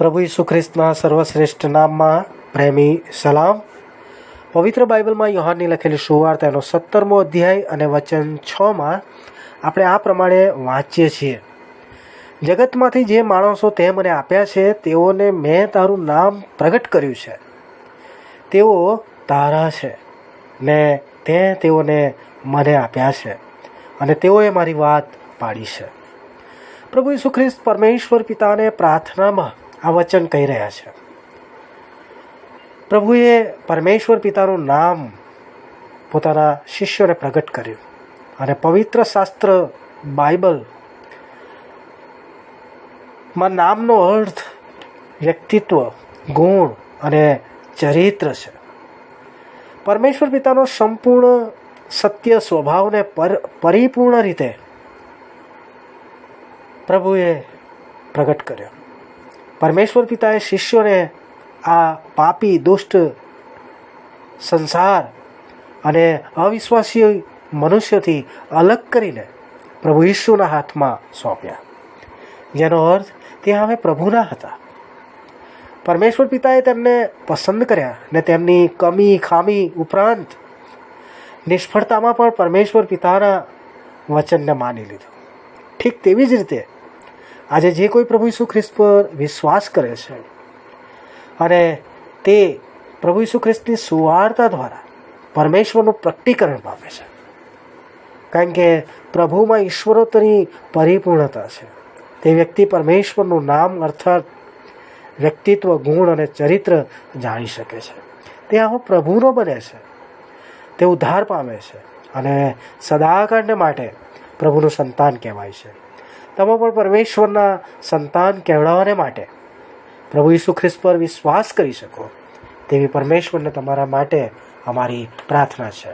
પ્રભુ ઈસુ ખ્રિસ્તના સર્વશ્રેષ્ઠ નામમાં પ્રેમી સલામ. પવિત્ર બાઇબલમાં યોહાનની લખેલી સુવાર્તા એનો સત્તરમો અધ્યાય અને વચન છમાં આપણે આ પ્રમાણે વાંચીએ છીએ. જગતમાંથી જે માણસો તે મને આપ્યા છે, તેઓને મેં તારું નામ પ્રગટ કર્યું છે. તેઓ તારા છે. ને તે તેઓને મને આપ્યા છે અને તેઓએ મારી વાત પાડી છે. પ્રભુ ઈસુ ખ્રિસ્ત પરમેશ્વર પિતાને પ્રાર્થનામાં આ વચન કહી રહ્યા છે. પ્રભુએ પરમેશ્વર પિતાનું નામ પોતાના શિષ્યોને પ્રગટ કર્યું અને પવિત્ર શાસ્ત્ર બાઇબલમાં નામનો અર્થ વ્યક્તિત્વ, ગુણ અને ચરિત્ર છે. પરમેશ્વર પિતાનો સંપૂર્ણ સત્ય સ્વભાવને પર, પરિપૂર્ણ રીતે પ્રભુએ પ્રગટ કર્યો. પરમેશ્વર પિતાએ શિષ્યોને આ પાપી, દુષ્ટ સંસાર અને અવિશ્વાસી મનુષ્યથી અલગ કરીને પ્રભુ ઈશુના હાથમાં સોંપ્યા. જેનો અર્થ તે હવે પ્રભુના હતા. પરમેશ્વર પિતાએ તેમને પસંદ કર્યા ને તેમની કમી, ખામી ઉપરાંત નિષ્ફળતામાં પણ પરમેશ્વર પિતાના વચનને માની લીધું. ઠીક તેવી જ રીતે આજે જે કોઈ પ્રભુ ઈસુ ખ્રિસ્ત પર વિશ્વાસ કરે છે, અને તે પ્રભુ ઈસુ ખ્રિસ્તની સુવાર્તા દ્વારા પરમેશ્વરનું પ્રકટીકરણ પામે છે. કારણ કે પ્રભુમાં ઈશ્વરોત્તરની પરિપૂર્ણતા છે. તે વ્યક્તિ પરમેશ્વરનું નામ અર્થાત વ્યક્તિત્વ, ગુણ અને ચરિત્ર જાણી શકે છે. તે આવો પ્રભુનો બને છે. તે ઉદ્ધાર પામે છે અને સદાકાળને માટે પ્રભુનું સંતાન કહેવાય છે. તમે પણ પરમેશ્વરના સંતાન કહેવડાવવાને માટે. પ્રભુ ઈસુ ખ્રિસ્ત પર વિશ્વાસ કરી શકો, તેવી પરમેશ્વરને તમારા માટે અમારી પ્રાર્થના છે.